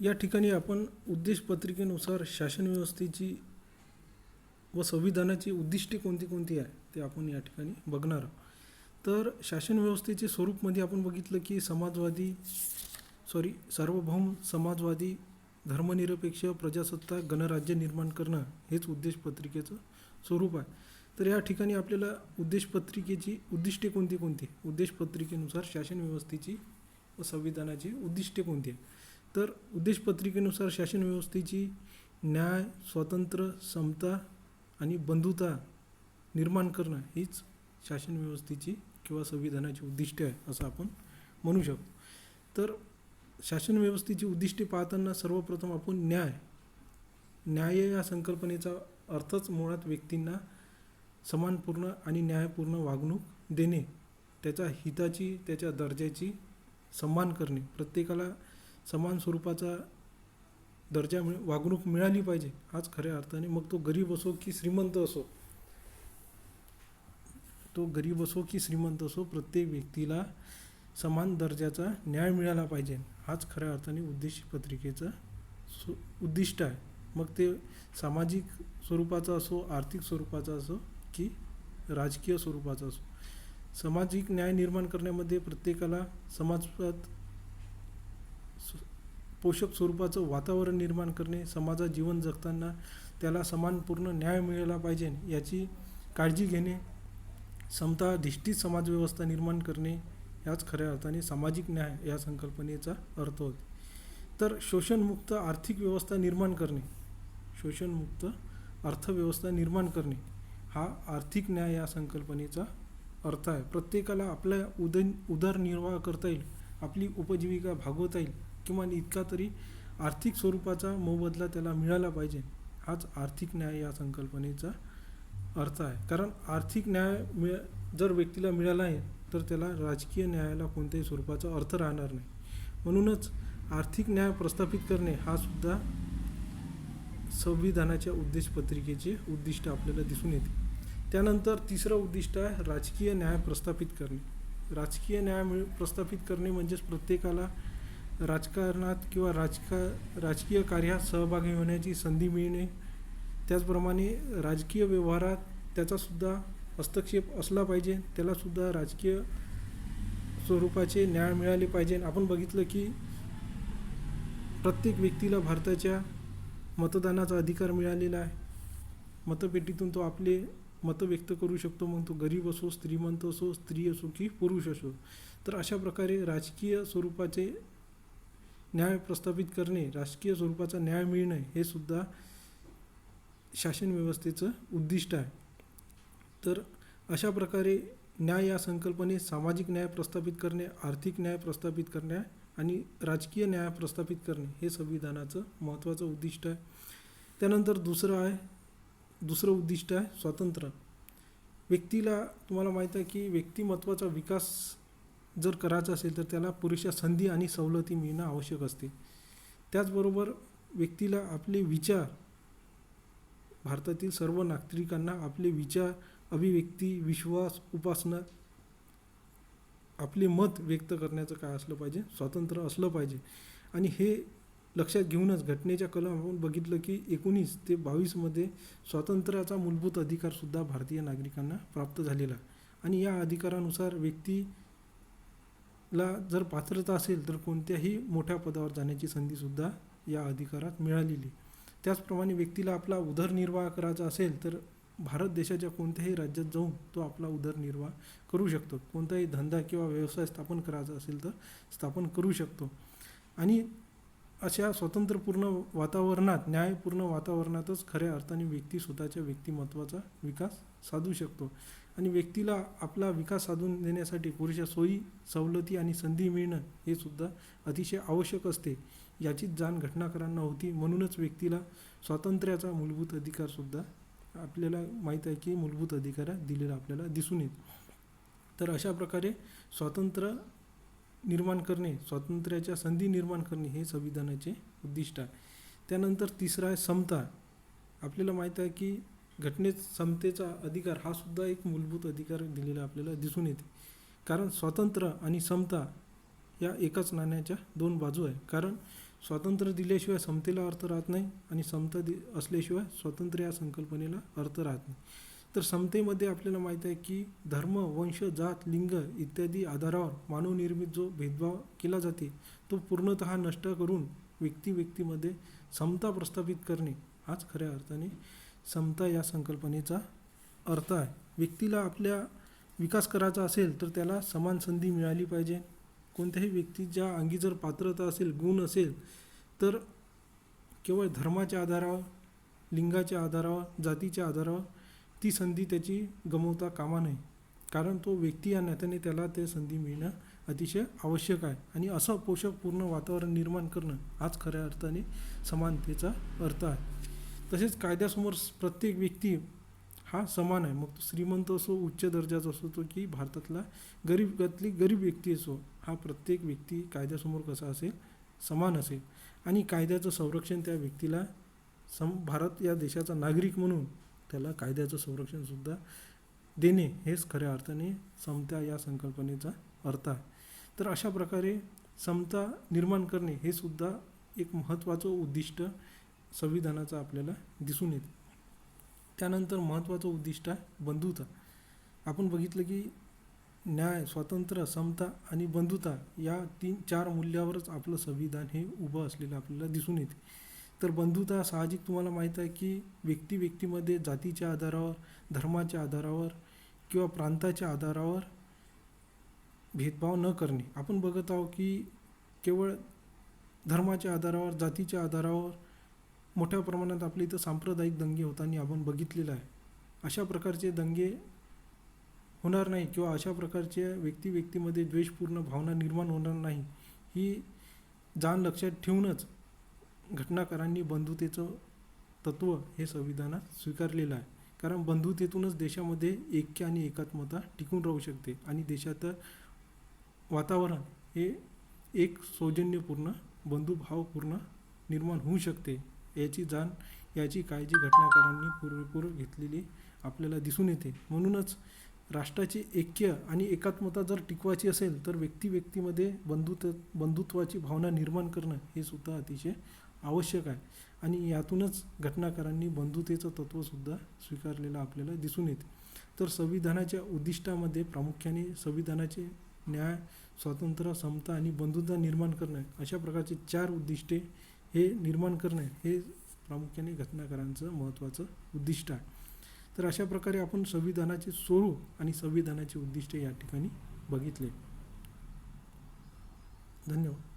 या ठिकाणी आपण उद्देश पत्रिकेनुसार शासन व्यवस्थेची व संविधानाची उद्दिष्टे कोणती कोणती आहे ते आपण या ठिकाणी बघणार आहोत. तर शासन व्यवस्थेचे स्वरूपमध्ये आपण बघितलं की समाजवादी सॉरी सार्वभौम समाजवादी धर्मनिरपेक्ष प्रजासत्ताक गणराज्य निर्माण करणं हेच उद्देश पत्रिकेचं स्वरूप आहे. तर या ठिकाणी आपल्याला उद्देश पत्रिकेची उद्दिष्टे कोणती कोणती? उद्देश पत्रिकेनुसार शासन व्यवस्थेची व संविधानाची उद्दिष्टे कोणती आहे तर उद्देश पत्रिकेनुसार शासन व्यवस्थेची न्याय स्वातंत्र्य समता आणि बंधुता निर्माण करणं हीच शासन व्यवस्थेची किंवा संविधानाची उद्दिष्टे आहे असं आपण म्हणू शकतो. तर शासन व्यवस्थेची उद्दिष्टे पाहताना सर्वप्रथम आपण न्याय. न्याय या संकल्पनेचा अर्थच मुळात व्यक्तींना समानपूर्ण आणि न्यायपूर्ण वागणूक देणे त्याच्या हिताची त्याच्या दर्जाची सन्मान करणे. प्रत्येकाला समान स्वरूपाचा दर्जा मिळ वागणूक मिळाली पाहिजे हाच खऱ्या अर्थाने मग तो गरीब असो की श्रीमंत असो. तो गरीब असो की श्रीमंत असो प्रत्येक व्यक्तीला समान दर्जाचा न्याय मिळाला पाहिजे. हाच खऱ्या अर्थाने उद्देश पत्रिकेचं सु उद्दिष्ट आहे. मग ते सामाजिक स्वरूपाचा असो आर्थिक स्वरूपाचा असो की राजकीय स्वरूपाचा असो. सामाजिक न्याय निर्माण करण्यामध्ये प्रत्येकाला समाजात पोषक स्वरूपाचं वातावरण निर्माण करणे समाजात जीवन जगताना त्याला समानपूर्ण न्याय मिळाला पाहिजे याची काळजी घेणे समताधिष्ठित समाजव्यवस्था निर्माण करणे याच खऱ्या अर्थाने सामाजिक न्याय या संकल्पनेचा अर्थ होते तर शोषणमुक्त आर्थिक व्यवस्था निर्माण करणे शोषणमुक्त अर्थव्यवस्था निर्माण करणे हा आर्थिक न्याय या संकल्पनेचा अर्थ आहे. प्रत्येकाला आपल्या उद उदरनिर्वाह करता येईल आपली उपजीविका भागवता येईल किंवा इतका तरी आर्थिक स्वरूपाचा मोबदला त्याला मिळाला पाहिजे हाच आर्थिक न्याय या संकल्पनेचा अर्थ आहे. कारण आर्थिक न्याय मिळ जर व्यक्तीला मिळाला आहे तर त्याला राजकीय न्यायाला कोणत्याही स्वरूपाचा अर्थ राहणार नाही. म्हणूनच आर्थिक न्याय प्रस्थापित करणे हा सुद्धा संविधानाच्या उद्देश पत्रिकेचे उद्दिष्ट आपल्याला दिसून येते. त्यानंतर तिसरं उद्दिष्ट आहे राजकीय न्याय प्रस्थापित करणे. राजकीय न्याय मिळ प्रस्थापित करणे म्हणजेच प्रत्येकाला राजकारणात किंवा राजका राजकीय कार्यात सहभागी होण्याची संधी मिळणे त्याचप्रमाणे राजकीय व्यवहारात त्याचासुद्धा हस्तक्षेप असला पाहिजे त्यालासुद्धा राजकीय स्वरूपाचे न्याय मिळाले पाहिजे. आपण बघितलं की प्रत्येक व्यक्तीला भारताच्या मतदानाचा अधिकार मिळालेला आहे. मतपेटीतून तो आपले मतं व्यक्त करू शकतो. मग तो गरीब असो श्रीमंत असो स्त्री असो की पुरुष असो. तर अशा प्रकारे राजकीय स्वरूपाचे न्याय प्रस्थापित करणे राजकीय स्वरूपाचा न्याय मिळणे हे सुद्धा शासन व्यवस्थेचं उद्दिष्ट आहे. तर अशा प्रकारे न्याय या संकल्पने सामाजिक न्याय प्रस्थापित करणे आर्थिक न्याय प्रस्थापित करणे आणि राजकीय न्याय प्रस्थापित करणे हे संविधानाचं महत्त्वाचं उद्दिष्ट आहे. त्यानंतर दुसरं आहे दुसरं उद्दिष्ट आहे स्वातंत्र्य. व्यक्तीला तुम्हाला माहीत आहे की व्यक्तिमत्वाचा विकास जर करायचं असेल तर त्याला पुरेशा संधी आणि सवलती मिळणं आवश्यक असते. त्याचबरोबर व्यक्तीला आपले विचार भारतातील सर्व नागरिकांना आपले विचार अभिव्यक्ती विश्वास उपासना आपले मत व्यक्त करण्याचं काय असलं पाहिजे? स्वातंत्र्य असलं पाहिजे. आणि हे लक्षात घेऊनच घटनेच्या कलम आपण बघितलं की एकोणीस ते बावीसमध्ये स्वातंत्र्याचा मूलभूत अधिकारसुद्धा भारतीय नागरिकांना प्राप्त झालेला. आणि या अधिकारानुसार व्यक्ती ला जर पात्रता असेल तर कोणत्याही मोठ्या पदावर जाण्याची संधीसुद्धा या अधिकारात मिळालेली. त्याचप्रमाणे व्यक्तीला आपला उदरनिर्वाह करायचा असेल तर भारत देशाच्या कोणत्याही राज्यात जाऊन तो आपला उदरनिर्वाह करू शकतो. कोणताही धंदा किंवा व्यवसाय स्थापन करायचा असेल तर स्थापन करू शकतो. आणि अशा स्वतंत्रपूर्ण वातावरणात न्यायपूर्ण वातावरणातच खऱ्या अर्थाने व्यक्ती स्वतःच्या व्यक्तिमत्वाचा विकास साधू शकतो. आणि व्यक्तीला आपला विकास साधून देण्यासाठी पुरेशा सोयी सवलती आणि संधी मिळणं हे सुद्धा अतिशय आवश्यक असते. याचीच जाण घटनाकारांना होती. म्हणूनच व्यक्तीला स्वातंत्र्याचा मूलभूत अधिकारसुद्धा आपल्याला माहीत आहे की मूलभूत अधिकार दिलेला आपल्याला दिसून येतो. तर अशा प्रकारे स्वातंत्र्य निर्माण करणे स्वातंत्र्याच्या संधी निर्माण करणे हे संविधानाचे उद्दिष्ट आहे. त्यानंतर तिसरं आहे समता. आपल्याला माहीत आहे की घटनेत समतेचा अधिकार हा सुद्धा एक मूलभूत अधिकार दिलेला आपल्याला दिसून येते. कारण स्वातंत्र्य आणि समता या एकाच नाण्याच्या दोन बाजू आहे. कारण स्वातंत्र्य दिल्याशिवाय समतेला अर्थ राहत नाही आणि समता दि असल्याशिवाय स्वातंत्र्य या संकल्पनेला अर्थ राहत नाही. तर समतेमध्ये आपल्याला माहीत आहे की धर्म वंश जात लिंग इत्यादी आधारावर मानवनिर्मित जो भेदभाव केला जाते तो पूर्णतः नष्ट करून व्यक्ती व्यक्तीमध्ये समता प्रस्थापित करणे हाच खऱ्या अर्थाने समता या संकल्पनेचा अर्थ आहे. व्यक्तीला आपल्या विकास करायचा असेल तर त्याला समान संधी मिळाली पाहिजे. कोणत्याही व्यक्तीच्या अंगी जर पात्रता असेल गुण असेल तर केवळ धर्माच्या आधारावर लिंगाच्या आधारावर जातीच्या आधारावर ती संधी त्याची गमवता कामा नये. कारण तो व्यक्ती या नात्याने त्याला ते संधी मिळणं अतिशय आवश्यक आहे. आणि असं पोषकपूर्ण वातावरण निर्माण करणं हाच खऱ्या अर्थाने समानतेचा अर्थ आहे. तसेच कायद्यासमोर प्रत्येक व्यक्ती हा समान आहे. मग तो श्रीमंत असो उच्च दर्जाचा असो तो की भारतातला गरीबातली गरीब व्यक्ती असो हा प्रत्येक व्यक्ती कायद्यासमोर कसा असेल? समान असेल. आणि कायद्याचं संरक्षण त्या व्यक्तीला सम भारत या देशाचा नागरिक म्हणून त्याला कायद्याचं संरक्षणसुद्धा देणे हेच खऱ्या अर्थाने समता या संकल्पनेचा अर्थ आहे. तर अशा प्रकारे समता निर्माण करणे हे सुद्धा एक महत्त्वाचं उद्दिष्ट संविधानाचं आपल्याला दिसून येते. त्यानंतर महत्त्वाचं उद्दिष्ट आहे बंधुता. आपण बघितलं की न्याय स्वातंत्र्य समता आणि बंधुता या तीन चार मूल्यावरच आपलं संविधान हे उभं असलेलं आपल्याला दिसून येते. तर बंधुता साहजिक तुम्हाला माहीत आहे की व्यक्ती व्यक्तीमध्ये जातीच्या आधारावर धर्माच्या आधारावर किंवा प्रांताच्या आधारावर भेदभाव न करणे. आपण बघत आहोत की केवळ धर्माच्या आधारावर जातीच्या आधारावर मोठ्या प्रमाणात आपल्या इथं सांप्रदायिक दंगे होताना आपण बघितलेलं आहे. अशा प्रकारचे दंगे होणार नाही किंवा अशा प्रकारच्या व्यक्ती व्यक्तीमध्ये द्वेषपूर्ण भावना निर्माण होणार नाही ही जाण लक्षात ठेवूनच घटनाकारांनी बंधुतेचं तत्त्व हे संविधानात स्वीकारलेलं आहे. कारण बंधुतेतूनच देशामध्ये ऐक्य आणि एकात्मता टिकून राहू शकते आणि देशात वातावरण हे एक सौजन्यपूर्ण बंधुभावपूर्ण निर्माण होऊ शकते याची जाण याची काळजी घटनाकारांनी पुरेपूर घेतलेली आपल्याला दिसून येते. म्हणूनच राष्ट्राचे ऐक्य आणि एकात्मता जर टिकवायची असेल तर व्यक्ती व्यक्तीमध्ये बंधुत बंधुत्वाची भावना निर्माण करणं हे सुद्धा अतिशय आवश्यक आहे. आणि यातूनच घटनाकारांनी बंधुतेचं तत्त्वसुद्धा स्वीकारलेलं आपल्याला दिसून येते. तर संविधानाच्या उद्दिष्टामध्ये प्रामुख्याने संविधानाचे न्याय स्वातंत्र्य समता आणि बंधुता निर्माण करणं अशा प्रकारचे चार उद्दिष्टे हे निर्माण करणे हे प्रामुख्याने घटनाकारांचं महत्त्वाचं उद्दिष्ट आहे. तर अशा प्रकारे आपण संविधानाचे स्वरूप आणि संविधानाचे उद्दिष्ट या ठिकाणी बघितले. धन्यवाद.